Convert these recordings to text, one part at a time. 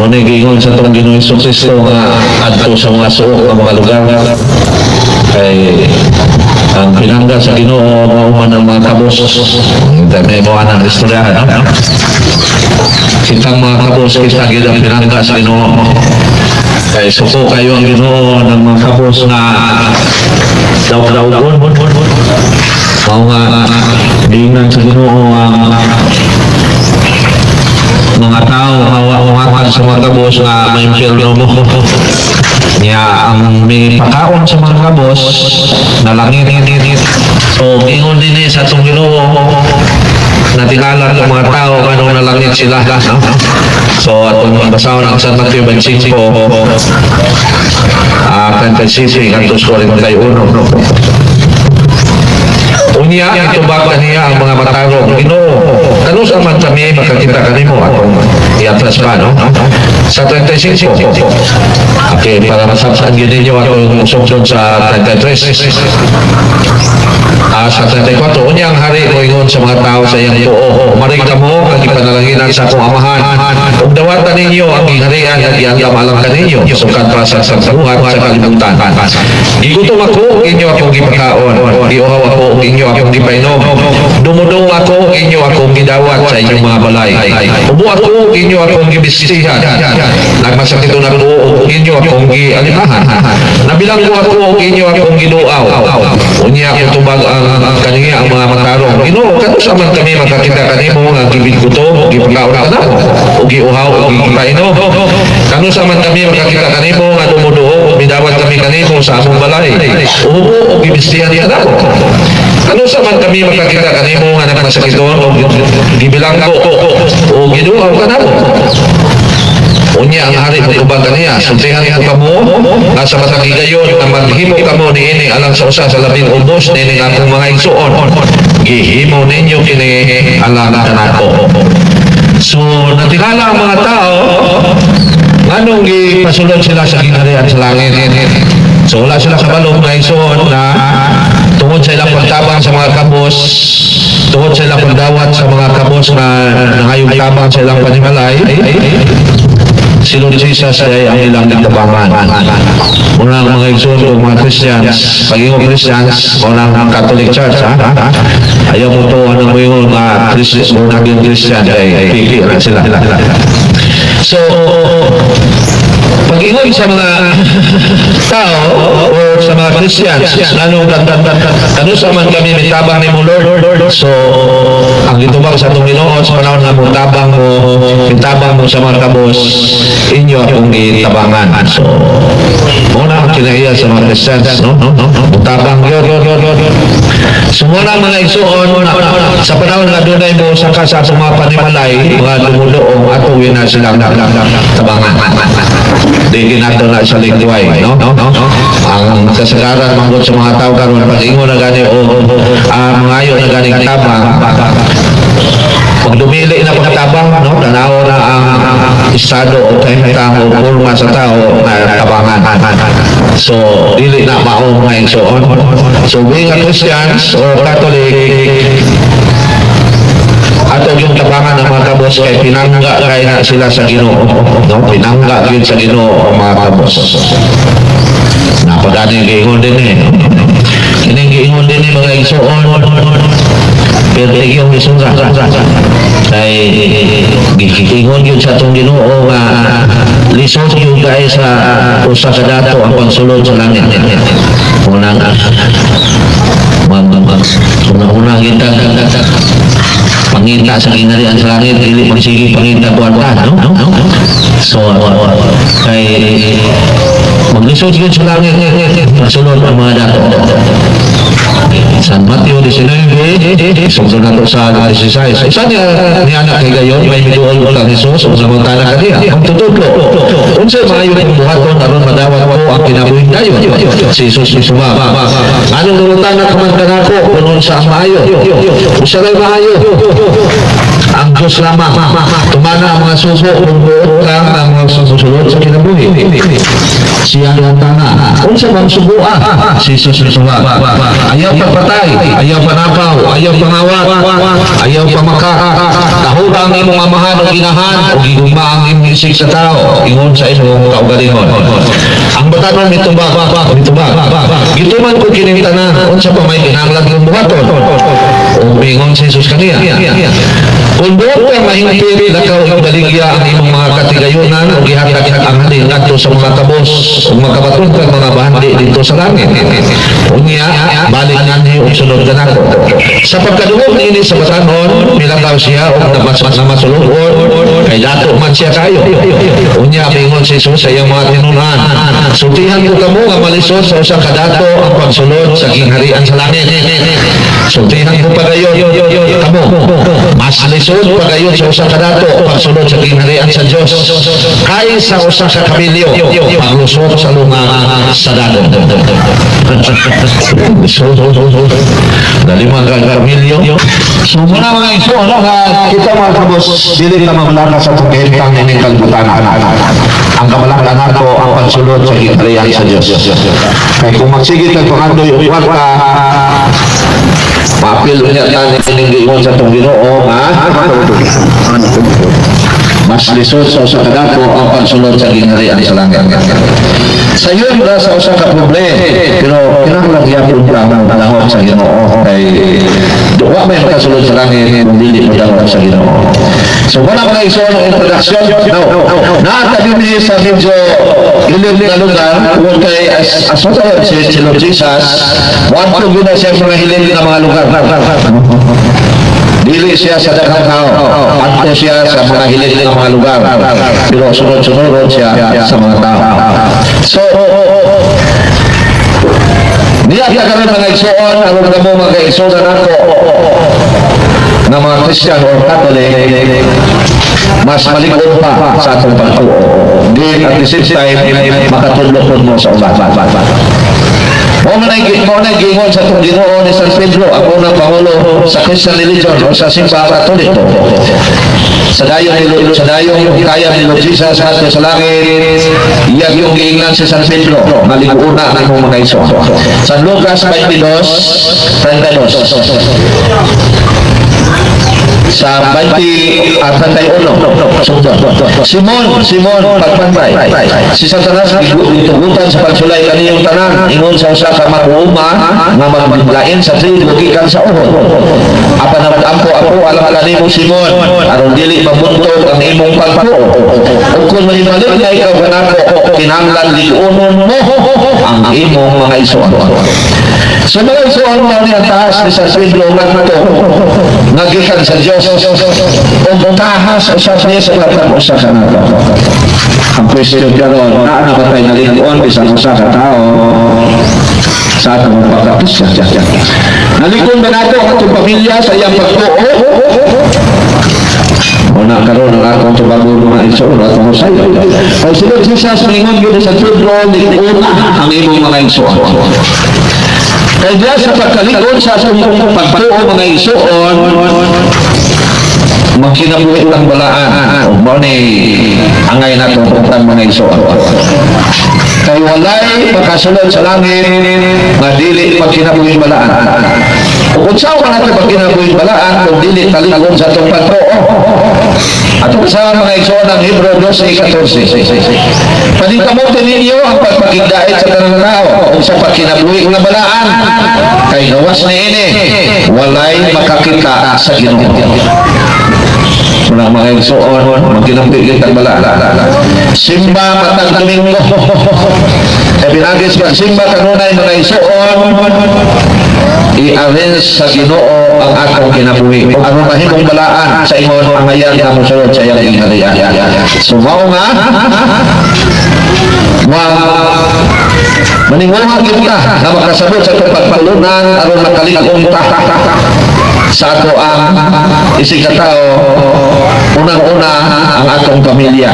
Muna gingon sa itong Ginoong Iso Kristo nga adto sa mga suok ng mga lugar kay ang pinangga sa Ginoo mauman ang mga kabos. May mo ang istoryahan. No? Kitang mga kabos kita gid ang pinangga sa Ginoo. Kay suko kayo ang Ginoo ng mga kabos nga daw-dawgon. Mao nga dingan sa Ginoo ang mga tao hawa-hawakan sa mga kabos nga may impyerno mo. Niya ang may pagkaon sa mga kabos na langit. So, ingon din eh sa itong ginoo natingala ng mga tao kano nalangit sila. No? So, atong basahon ang San Mateo 25, ah, 35, kantos 41. Unya, ito ba niya ang mga matarong? Ginoo, kano sa man kami makakita kanimo atong iatras pa, no? Sa 35. Okay, para masabsaan yun ninyo atong sumsum sa 33. Ah, sa 34, unya ang hari ko ingon sa mga tao sa iyang tuo. Maring kamo, ang ipanalanginan sa akong amahan. Kung dawatan ninyo ang giharian at iandam alam ka ninyo, sukat pa sa sansabuhat sa kalibutan. Gigutom ako, inyo akong gipakaon. Giuhaw ako, inyo akong gipainom. Dumudong ako, inyo akong gidawat sa inyong mga balay. Ubo ako, inyo akong gibistihan. Nagmasakit na ko, inyo akong gialimahan. Nabilang ko ako, inyo akong giluaw. Unya ako tubag ang kaniya ang mga matarong. Ginoo, kato sa man kami makakita kanimo nga gibig ko to, gipagaon ka na. O giuhaw, o gipainom. Kano sa man kami makakita kanimo nga dumuduo, bidawat kami kanimo sa among balay. Ubo, o gibistihan ka na. Ano sa man kami makakita kanimo nga nagmasakiton o gibilang ko o giduaw ka na mo. Unya ang hari mo tubag kaniya, sultihan ko kamo, nasa matagigayon na maghimo kamo ni ini alang sa usa sa labing ubos ni ini akong mga igsuon. Gihimo ninyo kini alang kanako. So, natingala ang mga tao, anong gipasulod sila sa ginharian sa langit? So, wala sila kabalong na igsuon na tungod sa ilang pagtabang sa mga kabos, tungod sa ilang pagdawat sa mga kabos na nangayong tabang sa ilang panimalay, Silod Jesus ay ang ilang nagtabangan. Unang mga igsoon o mga Christians, pagiging Christians, unang ang Catholic Church, ha? Ayaw mo to, anong mo yung mga Christians, o naging Christian, ay pili na sila. So, pag-ingon sa mga tao o sa mga Christians, ano, ano sa man kami may tabang ni mo Lord? So, ang gitubang sa itong Ginoo sa panahon nga mong tabang mo, tabang mo sa mga kabos, inyo akong gitabangan. So, kinaiya sa mga Christians, no? no? no? Tabang yun, yun. So, ang mga igsuon, sa panahon nga doon ay mo sa kasa sa mga panimalay, mga dumudoong atuwin na silang tabangan. Di ginato na sa lingway, no? Ang kasagaran manggod sa mga tao karon pag ingon na gani o mga ayo na gani tabang pag dumili na pagtabang, no? Tanaw na ang estado o kahintang o kurma sa tao na tabangan. So, dili na mao nga igsoon. So, being a Christians or Catholic, ato yung tabangan ng mga kabos kay pinangga kay na sila sa Ginoo no pinangga gyud sa Ginoo ang mga kabos napagani giingon din eh kining giingon din eh mga igsoon pero yung isura kay giingon yun sa itong Ginoo nga lisod yun kay sa usa ka dato ang pagsulod sa langit. Unang una-una kita pangita sa kinarian sa langit dili magsige pangita kuwarta no? So kay maglisod yun sa langit masunod ang mga dato San Mateo 19, sumsunod nato sa 16. Isa niya, niya anak kay gayon, may miduol ko lang Jesus, o samantala ka niya. Ang tutudlo. Unsa maayo ng buhaton, aron madawat ko ang kinabuhi kayo. Si Jesus ni Sumama. Anong nungutan na kamantan ako, kung sa maayo. Unsa lang maayo. Ang Diyos lamang. Tumana ang mga suso, kung buot lang ang mga susunod sa kinabuhi. Siya ang tanga. Kung sa mga subuan, si Jesus Rizwa. Ayaw pagpatay, ayaw panapaw, ayaw pangawat, ayaw pamaka. Kahura ang imong amahan o ginahan, o gigugma ang imong sa tao, ingon sa imong kaugalingon. Ang batanon mitubag, mitubag. Gituman ko kinintana, unsa pa may kinahanglan ng buhaton. O bingon si Jesus kaniya. Kung buot ka mahingpit, lakaw ibaligya ang imong mga katigayunan o gihatag ang halin ngadto sa mga kabos o magkabaton kang mga bahandi dito sa langit. Unya, balik niyo og sunod ka nako. Sa pagkadungog ini sa batanon, milakaw siya o namas na masulugod, kay dato man siya kayo. Unya, bingon si Jesus sa iyang mga tinunan. Sultihan ko kamo nga malisod sa usang kadato ang pagsulod sa gingharian sa langit. Sultihan ko pa kayo, kamo. Mas lisod pa kayo sa usang kadato pagsulod sa gingharian sa Diyos. Kay sa usa ka kabilyo, paglusot sa lunga sa dato. So. Dali mga kabilyo. So, muna mga iso, ano, kita mga kabos, dili ka mamlaka sa tukentang ng kalbutanan. Ang kamalakan nato ang pagsulod sa gingharian sa Diyos. Kaya kung magsigit ang pangandoy, uwag ka, Mapil niya tani iningiwan sa itong ginoo, ha? Mas lisod sa usa ka dako ang pagsulod sa gingharian sa langit. Sa iyo na sa usa ka problema, pero kinahanglan gyapon ka ang panahon sa Ginoo kay duwa may makasulod sa langit kung dili mo daw sa Ginoo. So wala mga iso ng introduction. No, nakatabi ni sa medyo ilim na lugar kung kay as asota si, Lord Jesus, one to gina siya mga hilim na mga lugar. Siya sa daghang tao. Siya sa mga hilig ng mga lugar. Pero sunod-sunod siya sa mga tao. So, niya ka kami mga igsoon, aron na mo mga igsoon na nako na mga Christian or Catholic, mas malikod pa sa atong pagtuo. Di at the same time, makatulokod mo sa ubat. Mo na nang mo na gingon sa tong Ginoo ni San Pedro, ako na pangulo sa Christian religion o sa simbahan Katoliko. Sa dayong ni sa dayong kaya ni Lord Jesus atin sa langit, iyag yung giingnan si San Pedro, malikuuna ang imong mga iso. San Lucas 22, 32 sa 20 at 31 sundot Simon Simon pagpantay si Satanas gitugutan sa pagsulay kaniyong tanan. Ingon sa usa ka makuuma nga maglain sa trigo gikan sa uhod apan ang ampo ako alam kanimo Simon. Aron dili mabuntog ang imong pagpatuo ug kun mahibalik na ikaw kanako kinahanglan ligunon mo ang imong mga isuon sa mga isuon mo ni ang taas ni San Pedro nga sa Diyos o tahas o sa niya sa katang usa ka na naa na ba tayo nalikuan bisan usa ka tao. Sa atong mga pagkapisya nalikon ba nato ang pamilya sa iyang pagtuo? Na karon ang akong tubago mga iso o atong usay kay sila Jesus mingon yun sa likuna ang imong mga iso kaya sa pagkalikod sa atong pagtuo mga isuon magkinabuhi lang balaan o mo ni angay na ang mga isuon kay walay makasunod sa langit nga dili magkinabuhi balaan kung saan ka natin magkinabuhi balaan kung dili talikod sa itong pagtuo at sa mga isuon ng Hebrew 12.14 Panitamutin ninyo ang pagpagigdait sa tanang tao o sa pagkinabuhi nga balaan kay gawas ni ini walay makakita sa Ginoo Muna mga igsoon, magkinampigit ang bala. Simba matang domingo. E pinagis pag simba kanunay mga igsoon, i-arrange sa ginoo ang akong kinabuhi. Ang mahimong balaan sa imon ang ayan na musulod sa iyang inharian. So, mao nga, wa maninguha kita? Na makasabot sa itong pagpatulunan aron makaligong ta sa ato ang isig na tao unang-una ang atong pamilya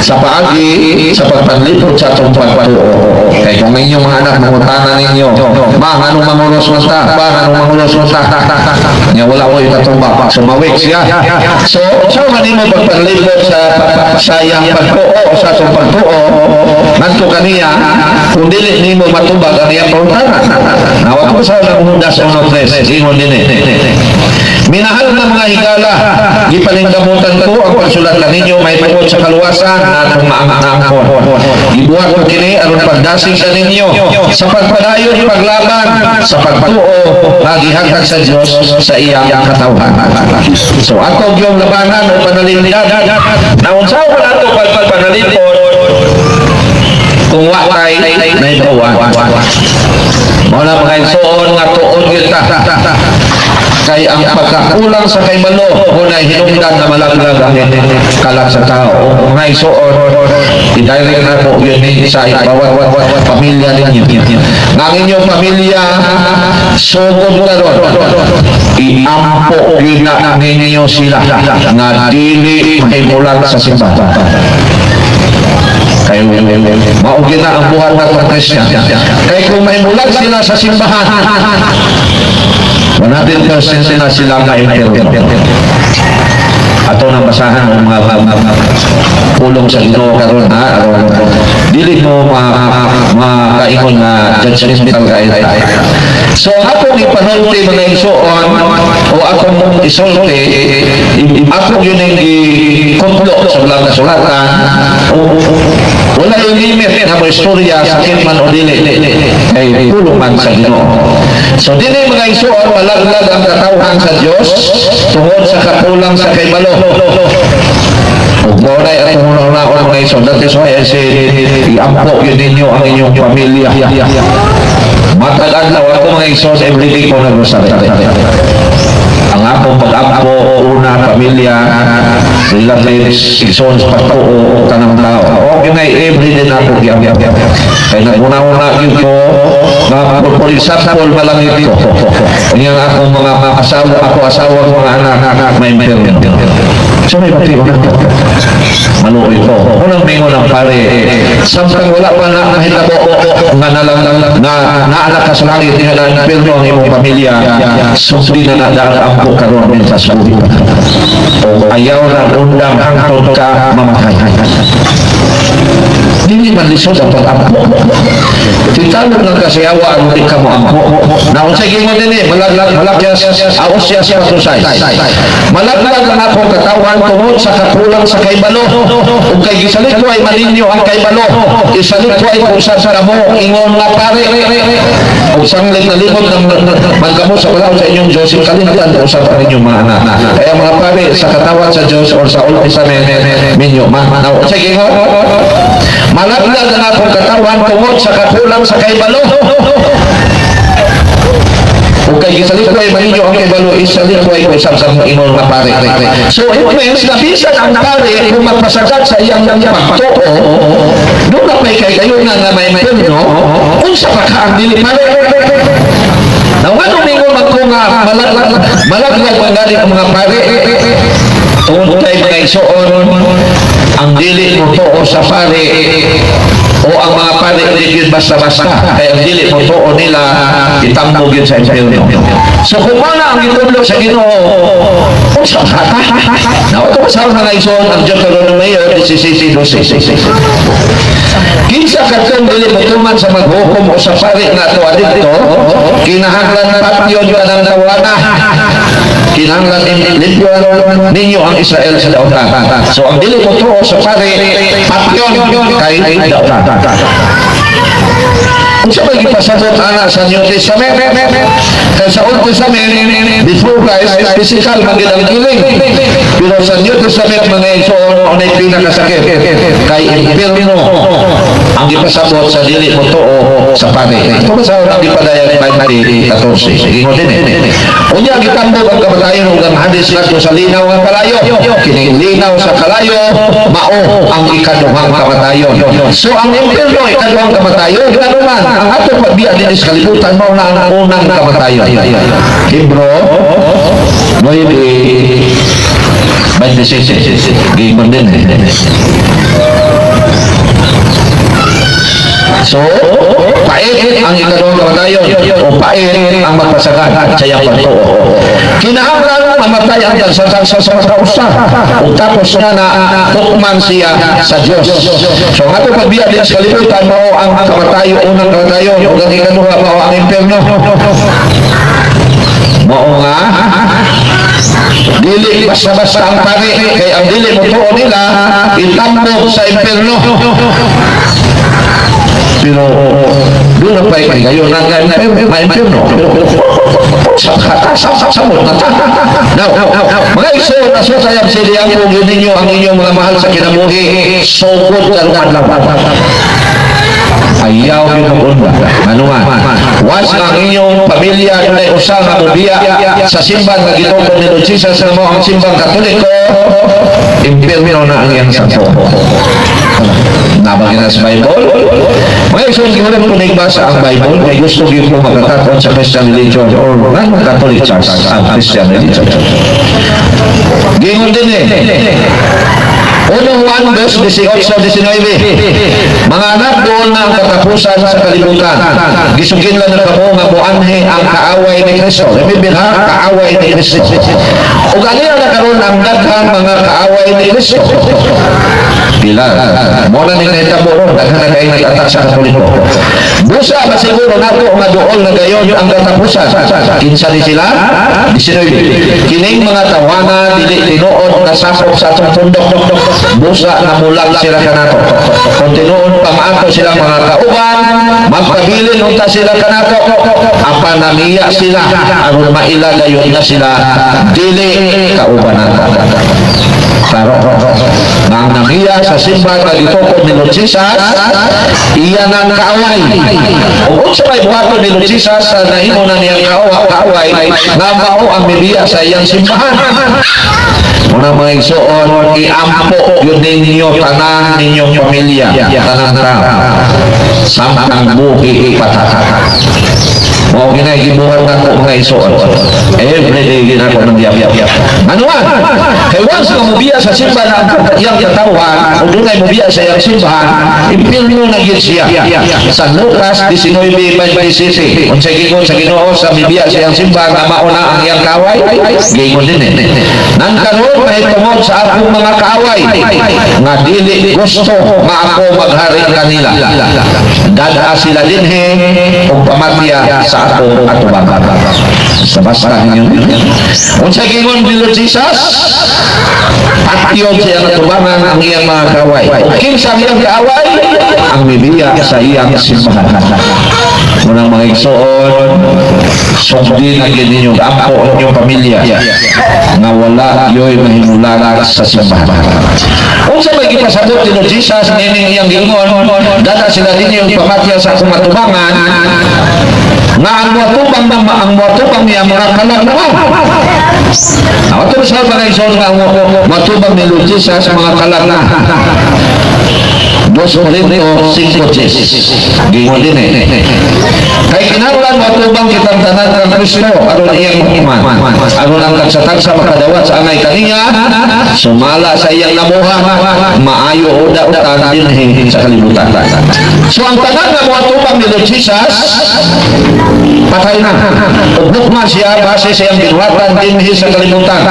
sa paagi sa pagpanlipod sa atong pagpatuo. Kay kung inyong mga anak mangutana ninyo, ba anong mangulos mo ta? Ba anong mangulos mo ta? Nya wala ko itatumba. Sumawik siya. So, sa man mo pagpanlipod sa sa iyang pagtuo sa atong pagtuo, ngadto kaniya kung dili nimo matubag ang iyang pangutana. Nawa ko sa nanghudas uno tres, ingon din eh. Minahal na mga higala, gipalinggamutan ko ang pagsulat ninyo may tungkol sa kaluwasan na maangangkon. Ibuhat ko kini aron pagdasig sa ninyo sa pagpadayon paglaban sa pagpatuo nga gihatag sa Dios sa iyang katawhan. So ato yung labanan o panalindad na unsa ko nato pagpanalipod kung wa kay naibawan. Na mga igsoon nga tuon kita. Kay ang pagkakulang sa kay malo hunay hinungdan na malaglag ang kalat sa tao. Mga igsoon i-direct na po yun sa bawat pamilya ninyo. Ng inyong pamilya sugod karon iampo yun na ninyo sila. Nga dili mahimulan sa simbahan kayo maugin na ang buhat ng mga Kristiyan. Kaya kung may mulat sila sa simbahan, 100% na sila ka impyerno. Ato nang basahan ang mga, pulong sa Ginoo karon ha aron dili mo ma, ma, makaingon na judgmental ka ita. So ako ni panulti mga isuon o ako mong isulti ako yun ang ikumplo sa mga kasulatan wala yung limit na istorya sa man o dili kay tulong man sa Ginoo. So dili mga isuon malaglag ang katawhan sa Dios tungod sa kakulang sa kaybalo. Mo na ang una una mga isuon that is why I iampo yun ninyo ang inyong pamilya. Matag adlaw ako mga isuon every day ko nag-rosary. Ang akong pag-ampo una pamilya relatives igsoon sa pagtuo tanang tao. O yun ay every na ako giyam Kaya naguna-una yun ko nga for example malangit ko. Yung akong mga asawa, ako asawa mga anak may meron. So may pati ko Maluoy ko. Unang mingo ng pare, samtang wala pa na mahitabo nga nalang na naanak ka sa langit nga na pero ang imong pamilya sumdi na nadaan ang karon din sa sulit. Ayaw na undang hangtod ka mamatay. Dili man lisod ang pag-ampo. Titalog ng kasiyawa ang di ka mo ampo. Na kung sige mo din eh, malaglag, malagyas, aos siya sa patusay. Malaglag ang akong katawan tungod sa kapulang sa kaybalo. Kung kay gisalit ko ay maninyo ang kaybalo. Isalit ko ay kung sa saramo, ingon nga pare. Kung sanglit na likod ng magkamo sa wala sa inyong Diyos, yung kalimtan kung sa inyong mga anak. Kaya mga pare, sa katawan sa Diyos or sa Testament, minyo, ma, ma, sige malaglag ang akong katawan tungod sa kakulang sa kaybalo. Kung kay gisalit ko ay ang kaybalo, isalit ko ay sa sa imong mga pare. So it means na bisan ang pare kung magpasagad sa iyang pagtuo, doon na may kay kayo na na may may no, kung sa pagkaan dili pare. Na wano ningo magkunga malaglag malaglag ang mga pare. Tungod kay mga isuon ang dili mo tuo sa pare o ang mga pare yun basta-basta. Kaya ang dili mo nila itambog yun sa impyerno. So kung mana ang gitulog sa ginoo kung sa kata na ito sa mga ison ang Deuteronomio 16.12 kinsa katong dili mo sa maghukom o sa pare na to adito? Kinahanglan patyon ka ng tawana kinahanglan limpyon ninyo ang Israel sa dautan so ang dili mo tuo sa pare patyon kay dautan sa may ipasabot ana sa New Testament kaya sa Old Testament before Christ physical magid ang kiling pero sa New Testament mga ano yung pinakasakit kay impyerno ang ipasabot sa dili mo to sa pare ito ba sa ang ipadayag 5.14 sige mo din eh unya gitambog ang kamatayon ug ang hadis ngadto sa linaw nga kalayo kining linaw sa kalayo mao ang ikaduhang kamatayon so ang impyerno ikaduhang kamatayon ano man ang atong pagbiya din sa kalibutan mao na ang unang kamatayon Hebro 9 27. Gigon din eh. So, pait ang ikalawang kamatayon o pait ang magpasagad sa iyang pagtuo. Kinahanglan mamatay ang sa mga kausa o tapos na na tukman siya sa Diyos. So, nga ito pagbiya din sa kalibutan mo ang kamatayo, unang kamatayon o ang ikaluha mo ang impyerno. Mao nga, dili basta-basta ang pari kay ang dili mo tuo nila itambok sa impyerno. Pero doon ang paik kayo na na ma-impyerno. Sa sa sa sa mo. Now, mga iso na so sayang sila ang ninyo ang inyong mga mahal sa kinabuhi sugod karuman lang. Ayaw yung mag-unda. Ano man? Once ang inyong pamilya ay usa nga sa simbang nga ginoo ni Lord Jesus sa mo ang simbang katoliko, impyerno na ang iyang santo. Nabagin na sa Bible. Mga isang ginoon ko nagbasa ang Bible, may gusto gyud ko magkakaroon sa Christian religion or non Catholic Church, ang Christian religion. Gingon din eh. Unang 1 verse 18-19 Mga anak doon na ang katapusan sa kalibutan. Gisugin lang na kamo nga buanhe ang kaaway ni Kristo. Ibig ha, kaaway ni Kristo. O ganyan na karoon ang daghang mga kaaway ni Kristo. Pila Muna ni Neta Boro Daghan na kayo natatak sa katoliko. Busa ba siguro na po nga doon na gayon ang katapusan. Kinsa ni sila? 19 Kining mga tawanan Dili tinuod na sakop sa atong tundok. Busa na mulang sila kanato Kung tinuod pamato sila mga kauban Magpabilin unta sila kanato Apa namiya sila Aron maila gayon na sila Dili kauban nato Klaro. Nang namiya sa simbahan na gitokod ni Lord Jesus, iya nang kaaway. Kung sa may buhaton ni Lord Jesus, sa nahimo na niyang kaawa, kaaway, nga mao ang mibiya sa iyang simbahan. Muna mga igsoon, iampo yun ninyo tanan ninyong pamilya, tanan tao. Samtang buhi ipataka. Mao ginay gibuhat na ko mga igsoon. Every day ginako ng yap-yap. Ano man? Kay nga mubiya sa simbahan ang iyang katawan, o doon ay mubiya sa iyang simbahan, impirno na yun siya. Sa Lucas 19.27, kung sa gingon sa ginoo sa mubiya sa iyang simbahan, na mauna ang iyang kaway, gingon din eh. Nang karoon may tungod sa akong mga kaaway, nga dili gusto nga ako maghari kanila. Dada sila din he, o pamatya sa ako at ubaga. Sa basta ninyo. Kung sa gingon Lord Jesus, Atiyog siya ng tubangan ang iyang mga kaway. Kinsa iyang kaaway? Ang mibiya sa iyang simbahan. Unang mga igsoon, sundin ang inyong ampo ang inyong pamilya nga wala yo'y mahimulalag sa simbahan. Kung sa may gipasabot ni Lord Jesus, nining iyang gingon, dada sila din yung pamatya sa akong matubangan, nga ang watubang na ang watubang niya mga kalang naman. Ako ito sa mga isyon nga ang watubang ni Lord Jesus mga kalang na. Dos Corinto 5.10 Gingon din eh Kay kinaulan matubang kitang tanan ng Kristo? Aron iyang iman aron ang tagsa-tagsa makadawat sa angay kaniya sumala sa iyang namuha. Maayo uda utan dinhi sa kalibutan so ang tanan nga matubang ni Lord Jesus patay na. Ug siya base sa iyang ginuhatan dinhi sa kalibutan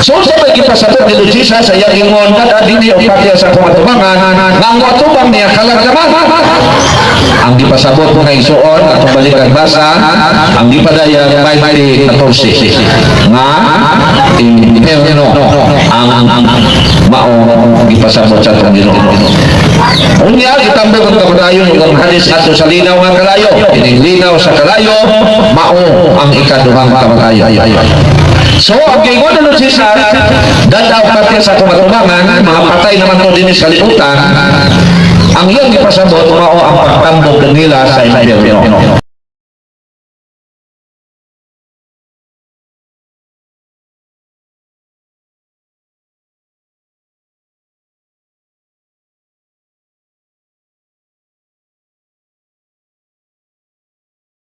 so sa may gipasabot ni Lord Jesus sa ingon kada dinhi o patya sa kumatubangan nga ang watubang niya kalaglaman ang gipasabot mo ng isuon at balikan basa ang gipadaya 2014 nga impierno ang ang ang mao gipasabot sa Ginoo unya gitambok ang kapadayon ang hadis ato sa linaw nga kalayo ining linaw sa kalayo mao ang ikaduhang kamatayon So, ang gingon na Lord Jesus, dadaw pati sa kumatubangan, mga patay naman to din sa kalimutan, ang iyong ipasabot, mao ang pagtambok nila sa impyerno.